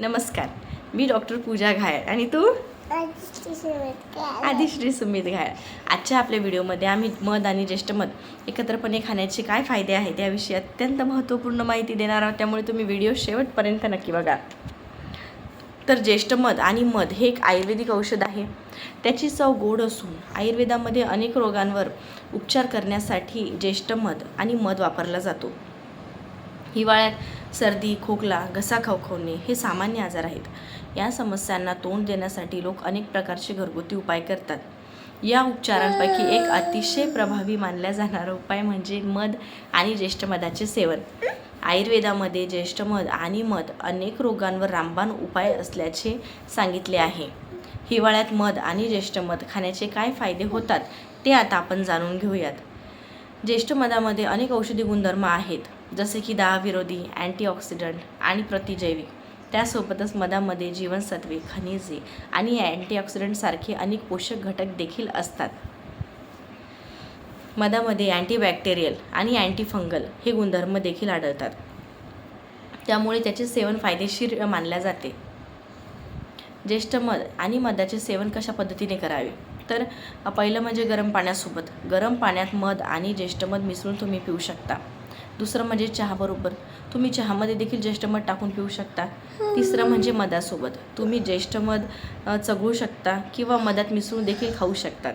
नमस्कार मी डॉक्टर पूजा घायळ आणि तू? आदिश्री सुमित घायल आजच्या आपल्या व्हिडिओमध्ये आम्ही मध आणि ज्येष्ठ मध एकत्रपणे खाण्याचे काय फायदे आहेत याविषयी अत्यंत महत्त्वपूर्ण माहिती देणार आहोत. त्यामुळे तुम्ही व्हिडिओ शेवटपर्यंत नक्की बघा. तर ज्येष्ठ मध आणि मध हे एक आयुर्वेदिक औषध आहे. त्याची चव गोड असून आयुर्वेदामध्ये अनेक रोगांवर उपचार करण्यासाठी ज्येष्ठ मध आणि मध वापरला जातो. हिवाळ्यात सर्दी खोकला घसा खवखवणे हे सामान्य आजार आहेत. या समस्यांना तोंड देण्यासाठी लोक अनेक प्रकारचे घरगुती उपाय करतात. या उपचारांपैकी एक अतिशय प्रभावी मानला जाणारा उपाय म्हणजे मध आणि ज्येष्ठ मधाचे सेवन. आयुर्वेदामध्ये ज्येष्ठ मध आणि मध अनेक रोगांवर रामबाण उपाय असल्याचे सांगितले आहे. हिवाळ्यात मध आणि ज्येष्ठ मध खाण्याचे काय फायदे होतात ते आता आपण जाणून घेऊयात. ज्येष्ठ मधामध्ये अनेक औषधी गुणधर्म आहेत जसे की दाहविरोधी अँटीऑक्सिडंट आणि प्रतिजैविक. त्यासोबतच मधामध्ये जीवनसत्वे खनिजे आणि अँटीऑक्सिडंटसारखे अनेक पोषक घटक देखील असतात. मधामध्ये अँटीबॅक्टेरियल आणि अँटीफंगल हे गुणधर्म देखील आढळतात. त्यामुळे त्याचे सेवन फायदेशीर मानले जाते. ज्येष्ठ मध आणि मधाचे सेवन कशा पद्धतीने करावे? तर पहिलं म्हणजे गरम पाण्यासोबत. गरम पाण्यात मध आणि ज्येष्ठमध मिसळून तुम्ही पिऊ शकता. दुसरं म्हणजे चहाबरोबर तुम्ही चहामध्ये देखील ज्येष्ठ मध टाकून पिऊ शकता. तिसरं म्हणजे मधासोबत. तुम्ही ज्येष्ठमध चघळू शकता किंवा मधात मिसळून देखील खाऊ शकतात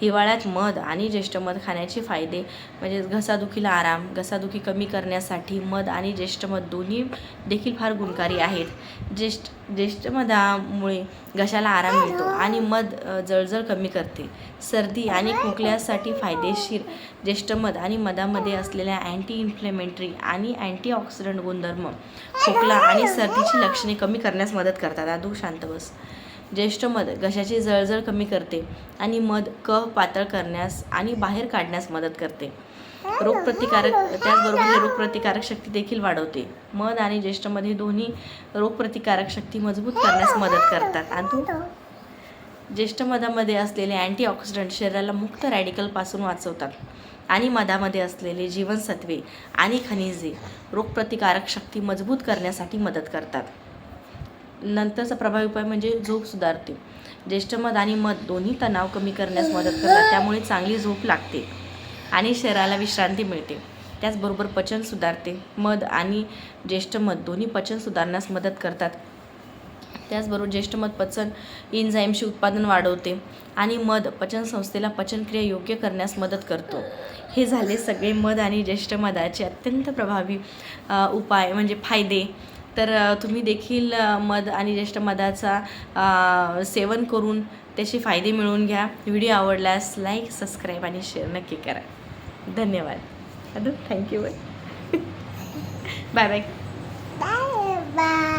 हिवाळ्यात मध आणि ज्येष्ठ मध खाण्याचे फायदे म्हणजे घसादुखीला आराम घसादुखी कमी करण्यासाठी मध आणि ज्येष्ठ मध दोन्ही देखील फार गुणकारी आहेत. ज्येष्ठ ज्येष्ठ मधामुळे घशाला आराम मिळतो आणि मध जळजळ कमी करते. सर्दी आणि खोकल्यासाठी फायदेशीर ज्येष्ठ मध आणि मधामध्ये असलेल्या अँटी इन्फ्लेमेंटरी आणि अँटीऑक्सिडंट गुणधर्म खोकला आणि सर्दीची लक्षणे कमी करण्यास मदत करतात. आदू शांत बस. ज्येष्ठ मध घशाची जळजळ कमी करते आणि मध कफ पातळ करण्यास आणि बाहेर काढण्यास मदत करते. रोगप्रतिकारक त्याचबरोबर रोगप्रतिकारक शक्ती देखील वाढवते. मध आणि ज्येष्ठमध्ये दोन्ही रोगप्रतिकारक शक्ती मजबूत करण्यास मदत करतात. आणि तू ज्येष्ठ मधामध्ये असलेले अँटीऑक्सिडंट शरीराला मुक्त रॅडिकलपासून वाचवतात आणि मधामध्ये असलेले जीवनसत्वे आणि खनिजे रोगप्रतिकारक शक्ती मजबूत करण्यासाठी मदत करतात. नंतरचा प्रभावी उपाय म्हणजे झोप सुधारते. ज्येष्ठ मध आणि मध दोन्ही तणाव कमी करण्यास मदत करतात त्यामुळे चांगली झोप लागते आणि शरीराला विश्रांती मिळते. त्याचबरोबर पचन सुधारते. मध आणि ज्येष्ठ मध दोन्ही पचन सुधारण्यास मदत करतात. त्याचबरोबर ज्येष्ठ मध पचन इन्झाईमशी उत्पादन वाढवते आणि मध पचन संस्थेला पचनक्रिया योग्य करण्यास मदत करतो. हे झाले सगळे मध आणि ज्येष्ठ मधाचे अत्यंत प्रभावी उपाय म्हणजे फायदे. तर तुम्ही देखील मध आणि ज्येष्ठ मधाचा सेवन करून त्याचे फायदे मिळवून घ्या. व्हिडिओ आवडल्यास लाईक सबस्क्राईब आणि शेअर नक्की करा. धन्यवाद. अजून thank you bye bye bye bye